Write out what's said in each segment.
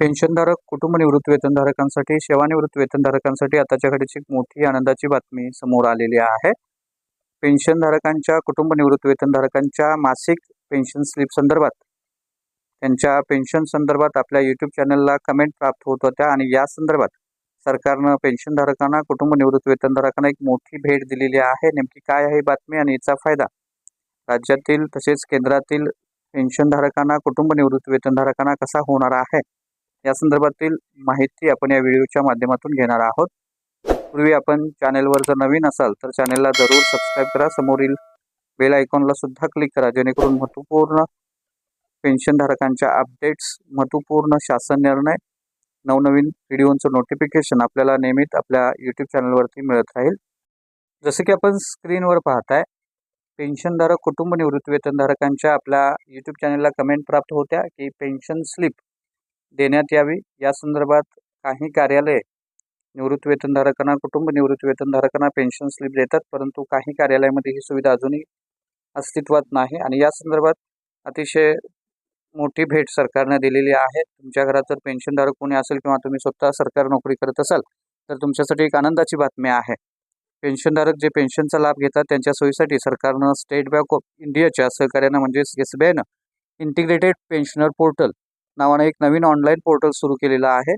पेन्शनधारक कुटुंब निवृत्त वेतनधारकांसाठी सेवानिवृत्त वेतनधारकांसाठी आताच्या घडीची एक मोठी आनंदाची बातमी समोर आलेली आहे. पेन्शनधारकांच्या कुटुंब निवृत्त वेतनधारकांच्या मासिक पेन्शन स्लिप संदर्भात त्यांच्या पेन्शन संदर्भात आपल्या यूट्यूब चॅनलला कमेंट प्राप्त होत होत्या आणि या संदर्भात सरकारनं पेन्शनधारकांना कुटुंब निवृत्त वेतनधारकांना एक मोठी भेट दिलेली आहे. नेमकी काय आहे ही बातमी आणि याचा फायदा? राज्यातील तसेच केंद्रातील पेन्शनधारकांना कुटुंब निवृत्ती वेतनधारकांना कसा होणार आहे? या संदर्भातील माहिती आपण या व्हिडिओच्या माध्यमातून घेणार आहोत. पूर्वी आपण चॅनेलवर जर नवीन असाल तर चॅनेलला जरूर सबस्क्राईब करा. समोरील बेल आयकॉनला सुद्धा क्लिक करा जेणेकरून महत्त्वपूर्ण पेन्शनधारकांच्या अपडेट्स महत्त्वपूर्ण शासन निर्णय नवनवीन व्हिडिओंचं नोटिफिकेशन आपल्याला नेहमीच आपल्या यूट्यूब चॅनलवरती मिळत राहील. जसं की आपण स्क्रीनवर पाहताय पेन्शनधारक कुटुंब निवृत्ती वेतनधारकांच्या आपल्या यूट्यूब चॅनलला कमेंट प्राप्त होत्या की पेन्शन स्लिप देण्यात यावी. या संदर्भात काही कार्यालये निवृत्ती वेतनधारकांना कुटुंब निवृत्ती वेतनधारकांना पेन्शन स्लिप देतात परंतु काही कार्यालयामध्ये ही सुविधा अजूनही अस्तित्वात नाही. आणि या संदर्भात अतिशय मोठी भेट सरकारने दिलेली आहे. तुमच्या घरात जर पेन्शनधारक कोणी असेल किंवा तुम्ही स्वतः सरकारी नोकरी करत असाल तर तुमच्यासाठी एक आनंदाची बातमी आहे. पेन्शनधारक जे पेन्शनचा लाभ घेतात त्यांच्या सोयीसाठी सरकारनं स्टेट बँक ऑफ इंडियाच्या सहकार्यानं म्हणजेच एस बी आयनं इंटिग्रेटेड पेन्शनर पोर्टल नावानं एक नवीन ऑनलाईन पोर्टल सुरू केलेलं आहे.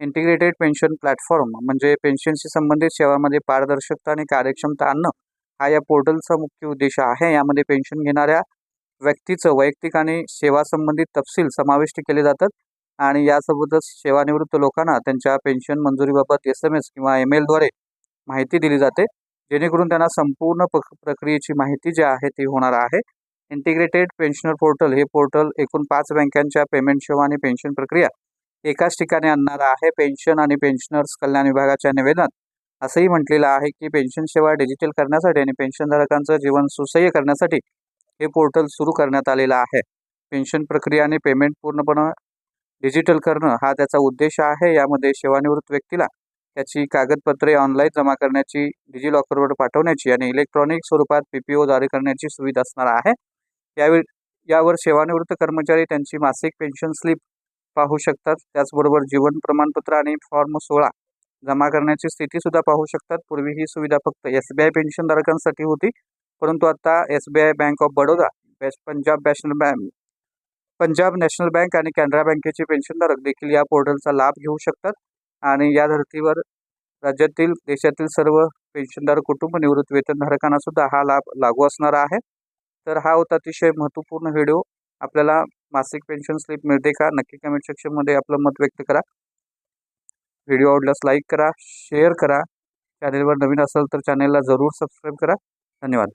इंटिग्रेटेड पेन्शन प्लॅटफॉर्म म्हणजे पेन्शनशी संबंधित सेवामध्ये पारदर्शकता आणि कार्यक्षमता आणणं हा या पोर्टलचा मुख्य उद्देश आहे. यामध्ये पेन्शन घेणाऱ्या व्यक्तीचं वैयक्तिक आणि सेवा संबंधित तपशील समाविष्ट केले जातात आणि यासोबतच सेवानिवृत्त लोकांना त्यांच्या पेन्शन मंजुरीबाबत एस एम एस किंवा ईमेलद्वारे माहिती दिली जाते. जेणेकरून त्यांना संपूर्ण पक प्रक्रियेची माहिती जी आहे ती होणार आहे. इंटिग्रेटेड पेन्शनर पोर्टल हे पोर्टल एकूण पाच बँकांच्या पेमेंट सेवा आणि पेन्शन प्रक्रिया एकाच ठिकाणी आणणार आहे. पेन्शन आणि पेन्शनर्स कल्याण विभागाच्या निवेदनात असंही म्हटलेलं आहे की पेन्शन सेवा डिजिटल करण्यासाठी आणि पेन्शनधारकांचं जीवन सुसह्य करण्यासाठी हे पोर्टल सुरू करण्यात आलेलं आहे. पेन्शन प्रक्रिया आणि पेमेंट पूर्णपणे डिजिटल करणं हा त्याचा उद्देश आहे. यामध्ये सेवानिवृत्त व्यक्तीला त्याची कागदपत्रे ऑनलाईन जमा करण्याची डिजिलॉकरवर पाठवण्याची आणि इलेक्ट्रॉनिक स्वरूपात पी पी ओ जारी करण्याची सुविधा असणार आहे. यावेळी यावर सेवानिवृत्त कर्मचारी त्यांची मासिक पेन्शन स्लिप पाहू शकतात. त्याचबरोबर जीवन प्रमाणपत्र आणि फॉर्म सोळा जमा करण्याची स्थितीसुद्धा पाहू शकतात. पूर्वी ही सुविधा फक्त एस बी आय पेन्शनधारकांसाठी होती. परंतु आता S B I bank of Baroda Punjab national bank Punjab national bank आणि कॅनरा बँकेचे पेन्शनधारक देखील या पोर्टलचा लाभ घेऊ शकतात. आणि या धर्तीवर राज्यातील देशातील सर्व पेन्शनधारक कुटुंब निवृत्त वेतनधारकांना सुद्धा हा लाभ लागू असणार आहे. तर हा होता अतिशय महत्त्वपूर्ण व्हिडिओ आपल्याला मासिक पेन्शन स्लिप मिळते का? नक्की कमेंट सेक्शनमध्ये आपलं मत व्यक्त करा. व्हिडिओ आवडल्यास लाईक करा शेअर करा. चॅनेलवर नवीन असेल तर चॅनेलला जरूर सबस्क्राईब करा. धन्यवाद.